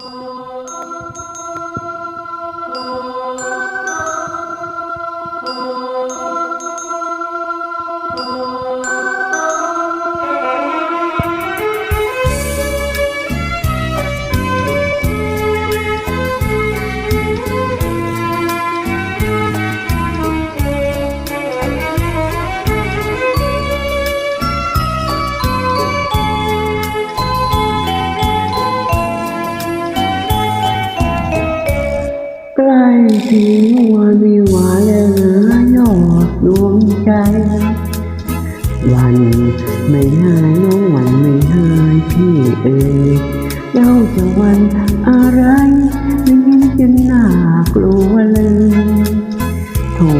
ใล้งวันวิวาห์แล้วนะยอดดวงใจ วันไม่หายน้องวันไม่หายพี่เอ๋ยเจ้าจะวันอะไรไม่เห็นจะน่ากลัวเลยโธ่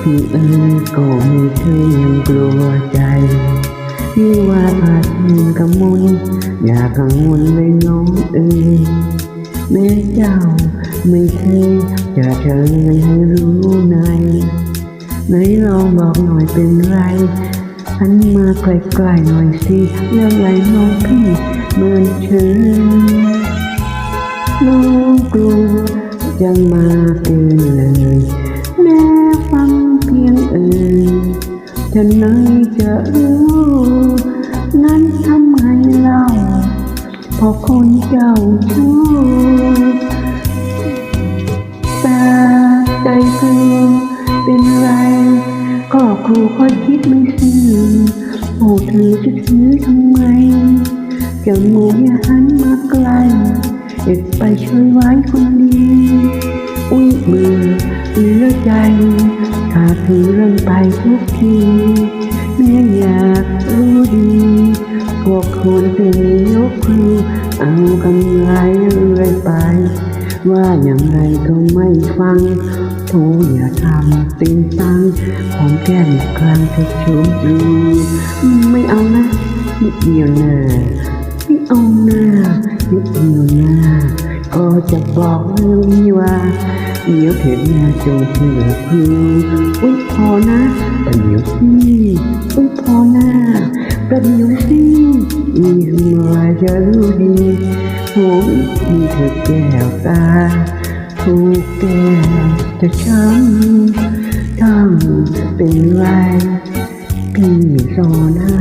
พี่เอ๋ยก็ไม่เคยยังกลัวใจพี่ว่าอาจเห็นกำมุนอย่ากังวลเลยน้องเอ๋ย แม่เจ้าไม่เคยจะเฉยให้รู้ในไหนลองบอกหน่อยเป็นไรหันมาใกล้ๆหน่อยสิ เรื่องไรน้องพี่เหมือนเชื่อน้องกลัวจะมาเกินเลยแม่ฟังเพียงเอ่ยจะไหนเล่าพอคนเจ้าชู้ตาใจคือเป็นไร ก็ครูคอยคิดไม่ซื่อโอ้เธอจะซื้อทำไมจมูกอย่าหันมาไกลเด็กไปช่วยไว้คนดีอุ้ยเบื่อเหลือใจขาดถือเรื่องไปทุกทีแม่อยากรู้ดีพวกคุณถึงย กครูเอากำไรเรื่อยไป ว่าอย่างไรก็ไม่ฟังโธ่อย่าทำติงตังของแก้มกลางจะชุบดูไม่เอานะนิดเดียวนะไม่เอานะนิดเดียวนะก็จะบอกเรื่องนี้ว่าเดี๋ยวเถิดนาจงเชื่อครูอุ้ยพอนะประเดี๋ยวสิอุ้ยพอนะประเดี๋ยวสิ มีหัวจะรู้ดีหัวอีกทีเธอแก้วตาถูกแก้วจะช้ำต้องเป็นไรพี่สอนให้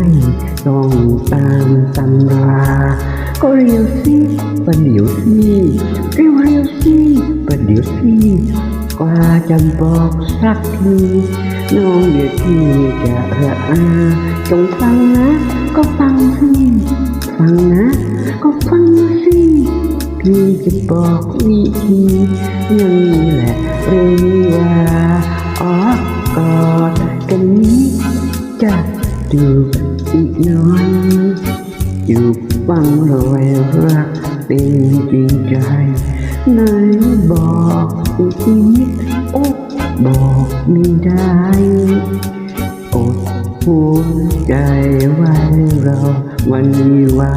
ต้องตามตำราก็เรียวสิประเดี๋ยวสิเรียวเรียวสิประเดี๋ยวสิกว่าจะบอกสักทีน้องเดี๋ยวที่จะระอาจงฟังนะ ก็ฟังสิ ฟังนะ ก็ฟังมาสิ พี่จะบอกวิธีอย่างนี้แหละเรียว่าอ๋อกอดกันนี้จะดูอีกน้อยอยู่ฟังรอยรักเป็นจริงใจไหนบอกอีกนิดโอ้บอกไม่ได้อดหัว ใจไว้รอวันวิวา